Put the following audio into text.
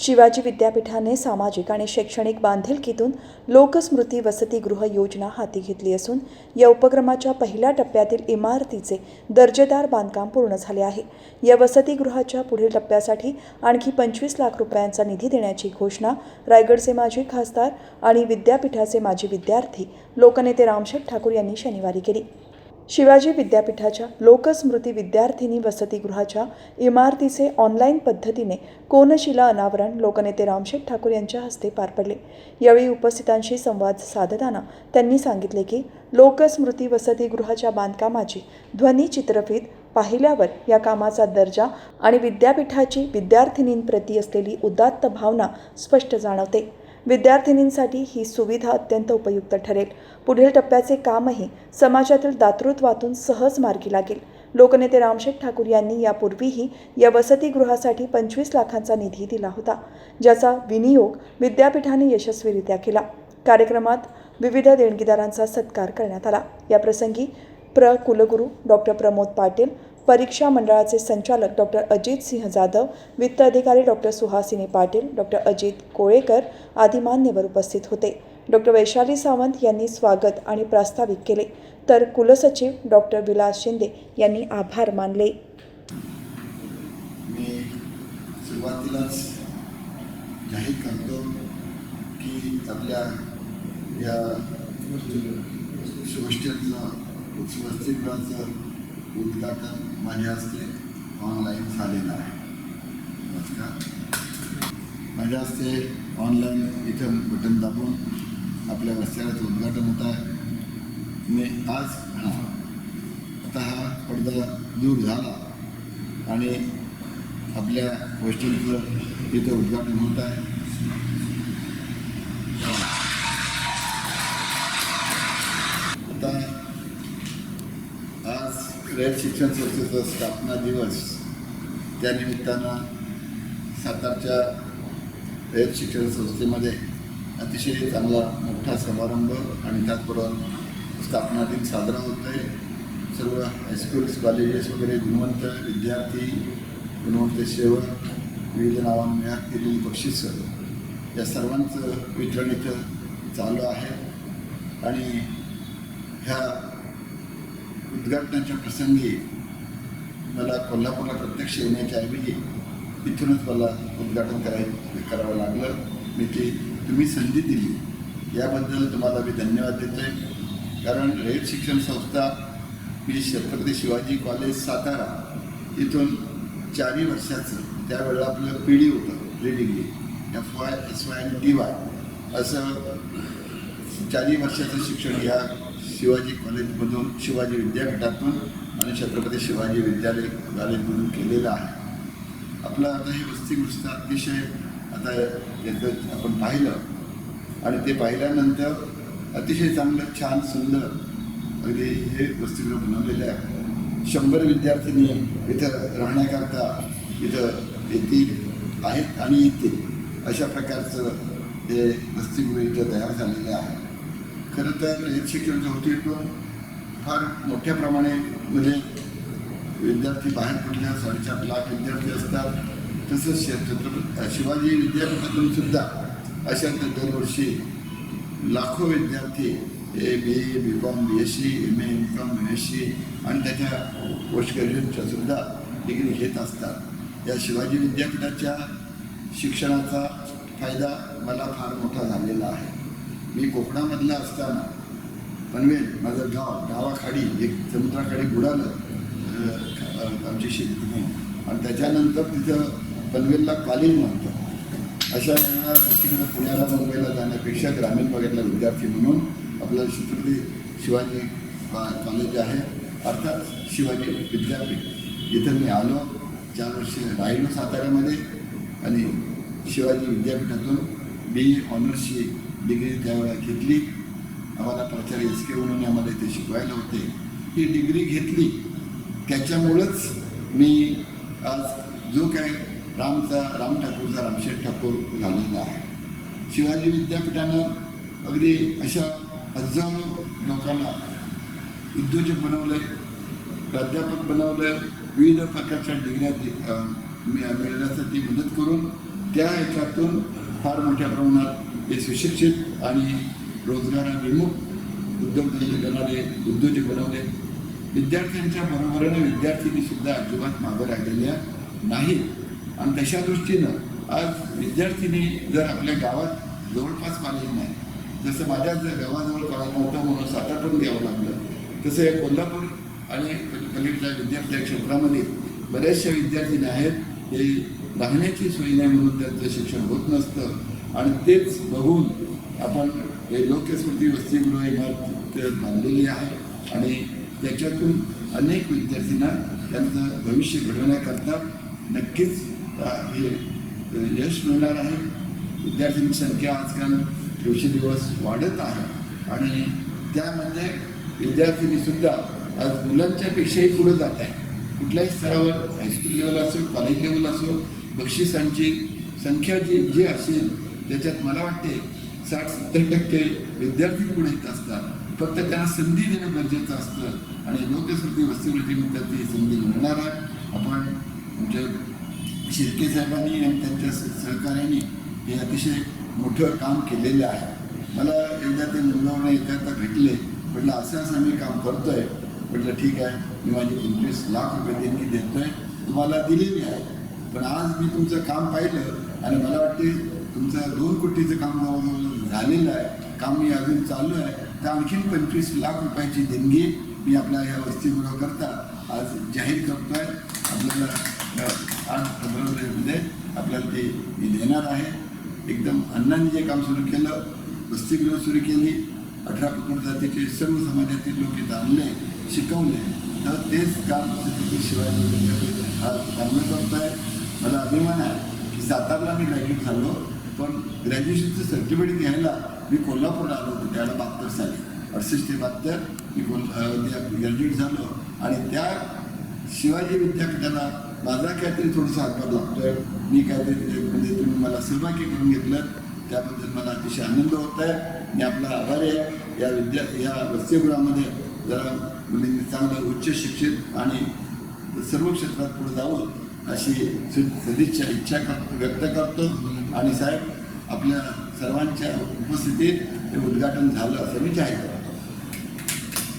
शिवाजी विद्यापीठाने सामाजिक आणि शैक्षणिक बांधिलकीतून लोकस्मृती वसतिगृह योजना हाती घेतली असून या उपक्रमाच्या पहिल्या टप्प्यातील इमारतीचे दर्जेदार बांधकाम पूर्ण झाले आहे. या वसतिगृहाच्या पुढील टप्प्यासाठी आणखी पंचवीस लाख रुपयांचा निधी देण्याची घोषणा रायगडचे माजी खासदार आणि विद्यापीठाचे माजी विद्यार्थी लोकनेते रामशेठ ठाकूर यांनी शनिवारी केली. शिवाजी विद्यापीठाच्या लोकस्मृती विद्यार्थिनी वसतिगृहाच्या इमारतीचे ऑनलाईन पद्धतीने कोनशिला अनावरण लोकनेते रामशेठ ठाकूर यांच्या हस्ते पार पडले. यावेळी उपस्थितांशी संवाद साधताना त्यांनी सांगितले की लोकस्मृती वसतिगृहाच्या बांधकामाची ध्वनी चित्रफित पाहिल्यावर या कामाचा दर्जा आणि विद्यापीठाची विद्यार्थिनींप्रती असलेली उदात्त भावना स्पष्ट जाणवते. विद्यार्थिनींसाठी ही सुविधा अत्यंत उपयुक्त ठरेल. पुढील टप्प्याचे कामही समाजातील दातृत्वातून सहज मार्गी लागेल. लोकनेते रामशेठ ठाकूर यांनी यापूर्वीही या वसतिगृहासाठी पंचवीस लाखांचा निधी दिला होता ज्याचा विनियोग विद्यापीठाने यशस्वीरित्या केला. कार्यक्रमात विविध देणगीदारांचा सत्कार करण्यात आला. याप्रसंगी प्र. कुलगुरू डॉक्टर प्रमोद पाटील परीक्षा मंडळाचे संचालक डॉक्टर अजित सिंह जाधव वित्त अधिकारी डॉक्टर सुहासिनी पाटील डॉक्टर अजित कोळेकर आदी मान्यवर उपस्थित होते. डॉक्टर वैशाली सावंत यांनी स्वागत आणि प्रास्ताविक केले. तर कुलसचिव डॉक्टर विलास शिंदे यांनी आभार मानले. मी सुरुवातीलाच जाहीर करतो की आपल्या या हॉस्टेलचं उद्घाटन माझ्या हस्ते ऑनलाईन झालेलं आहे. नमस्कार. माझ्या हस्ते ऑनलाईन इथं बटन दाबून आपल्या रस्त्याचं उद्घाटन होत आहे. मी आज हां आता हा पडदा दूर झाला आणि आपल्या हॉस्टेलचं इथं उद्घाटन होत आहे. आता आज रयत शिक्षण संस्थेचा स्थापना दिवस त्यानिमित्तानं सातारच्या रयत शिक्षण संस्थेमध्ये अतिशय चांगला मोठा समारंभ आणि त्याचबरोबर स्थापना दिन साजरा होत आहे. सर्व हायस्कूल्स कॉलेजेस वगैरे गुणवंत विद्यार्थी गुणवंत सेवक विविध नावांना मिळत केलेली बक्षिसं या सर्वांचं वितरण इथं चालू आहे. आणि ह्या उद्घाटनाच्या प्रसंगी मला कोल्हापूरला प्रत्यक्ष येण्याच्या ऐवजी इथूनच मला उद्घाटन कराय करावं लागलं. मी ते तुम्ही संधी दिली. याबद्दल तुम्हाला मी धन्यवाद देतो आहे कारण रयत शिक्षण संस्था मी छत्रपती शिवाजी कॉलेज सातारा इथून चारही वर्षाचं त्यावेळेला आपलं पी डी होतं pre F Y S Y आणि डी वाय असं चारही वर्षाचं शिक्षण या शिवाजी कॉलेजमधून शिवाजी विद्यापीठातून आणि छत्रपती शिवाजी विद्यालय कॉलेजमधून केलेलं आहे. आपलं आता हे वसतिगृह अतिशय आता याचं आपण पाहिलं. आणि ते पाहिल्यानंतर अतिशय चांगलं छान सुंदर अगदी हे वस्तीगृह बनवलेलं आहे. शंभर विद्यार्थिनी इथं राहण्याकरता इथं येतील आहेत आणि येतील. अशा प्रकारचं हे वस्तीगृह इथं तयार झालेलं आहे. खरं तर हे शिक्षण संस्थेतून फार मोठ्या प्रमाणे म्हणजे विद्यार्थी बाहेर पडल्या साडेचार लाख विद्यार्थी असतात. तसंच छत्रपती शिवाजी विद्यापीठातून सुद्धा अशा दरवर्षी लाखो विद्यार्थी A B A B com B S C M A M com M S C आणि त्याच्या पोस्ट ग्रॅज्युएटच्या सुद्धा डिग्री घेत असतात. या शिवाजी विद्यापीठाच्या शिक्षणाचा फायदा मला फार मोठा झालेला आहे. मी कोकणामधला असताना पनवेल माझं गाव गावाखाडी एक समुद्राकडे बुडालं आमची शेती आणि त्याच्यानंतर तिथं पनवेलला कॉलेज नव्हतं अशा वेळेला पुण्याला मुंबईला जाण्यापेक्षा ग्रामीण भागातला विद्यार्थी म्हणून आपलं छत्रपती शिवाजी कॉलेज आहे. अर्थात शिवाजी विद्यापीठ. इथं मी आलो. चार वर्ष राहिलो साताऱ्यामध्ये. आणि शिवाजी विद्यापीठातून बी ए ऑनर्सची डिग्री त्यावेळेला घेतली. आम्हाला प्राचार्य एस के म्हणून आम्हाला इथे शिकवायला होते. ही डिग्री घेतली. त्याच्यामुळंच मी आज जो काय रामचा राम ठाकूरचा रामशेठ ठाकूर झालेला आहे. शिवाजी विद्यापीठानं अगदी अशा हजारो लोकांना उद्योजक बनवलं प्राध्यापक बनवलं विविध प्रकारच्या डिग्र्या मिळण्यासाठी मदत करून त्या ह्याच्यातून फार मोठ्या प्रमाणात हे सुशिक्षित आणि रोजगाराभिमुख उद्योगधंदे करणारे उद्योजक बनवले. विद्यार्थ्यांच्या बरोबरीनं विद्यार्थिनी सुद्धा अजिबात मागं राहिलेल्या नाहीत. आणि तशा दृष्टीनं आज विद्यार्थिनी जर आपल्या गावात जवळपास पाहिजे नाही जसं माझ्या जर गावाजवळ कॉलेज नव्हतं म्हणून सातारकडून घ्यावं लागलं तसं हे कोल्हापूर आणि पलीकडच्या विद्यार्थी क्षेत्रामध्ये बऱ्याचशा विद्यार्थीनी आहेत. हे राहण्याची सोयी नाही म्हणून त्यांचं शिक्षण होत नसतं. आणि तेच बघून आपण हे लोकस्मृती वसतिगृह इमारत बांधलेली आहे. आणि त्याच्यातून अनेक विद्यार्थ्यांना त्यांचं भविष्य घडवण्याकरता नक्कीच हे यश मिळणार आहे. विद्यार्थ्यांची संख्या आजकाल दिवसेदिवस वाढत आहे. आणि त्यामध्ये विद्यार्थिनीसुद्धा आज मुलांच्या पेक्षाही पुढे जात आहे. कुठल्याही स्तरावर हायस्कूल लेवल असो कॉलेज लेवल असो बक्षिसांची संख्या जी जी असेल त्याच्यात मला वाटते साठ सत्तर टक्के विद्यार्थी पुढे येत असतात. फक्त त्यांना संधी देणं गरजेचं असतं. आणि लोकस्मृती वस्तुवृत्तीनंतर ती संधी मिळणार आहे. आपण म्हणजे शिर्के साहेबांनी आणि त्यांच्या सहकार्याने हे अतिशय मोठं काम केलेलं आहे. मला एकदा ते मुंबईवरून एकदा भेटले. म्हटलं असं असं आम्ही काम करतोय. म्हटलं ठीक आहे. मी माझे पंचवीस लाख रुपये त्यांनी देतोय. तुम्हाला दिलेली आहे. पण आज मी तुमचं काम पाहिलं आणि मला वाटते तुमचं दोन कोटीचं काम झालेलं आहे. काम मी अजून चालू आहे. तर आणखीन पंचवीस लाख रुपयाची देणगी मी आपल्या ह्या वसतिगृहाकरता आज जाहीर करतोय. आपल्याला आठ फेब्रुवारीमध्ये आपल्याला ते मी देणार आहे. एकदम अण्णांनी जे काम सुरू केलं वस्तीगृह सुरू केली अठरा पकड जातीचे सर्व समाजातील लोक इथं आणले शिकवले. तर तेच काम छत्रपती शिवाजी चांगलं करत आहे मला अभिमान आहे की सातारला मी ग्रॅज्युएट झालो. पण ग्रॅज्युएशनचं सर्टिफिकेट घ्यायला मी कोल्हापूरला आलो होतो. त्यावेळेला बहात्तर साली. अडसष्ट ते बहात्तर मी कोल ग्रॅज्युएट झालो. आणि त्या शिवाजी विद्यापीठाला माझा काहीतरी थोडासा हातभार लागतोय. मी काहीतरी म्हणजे तुम्ही मला सहभागी करून घेतलं. त्याबद्दल मला अतिशय आनंद होत आहे. मी आपला आभारी आहे. या विद्या या वस्तीगृहामध्ये जरा मुलींनी चांगलं उच्च शिक्षित आणि सर्व क्षेत्रात पुढे जावं अशी सदिच्छा इच्छा कर व्यक्त करतो. आणि साहेब आपल्या सर्वांच्या उपस्थितीत हे उद्घाटन झालं असं मी जाहीर करतो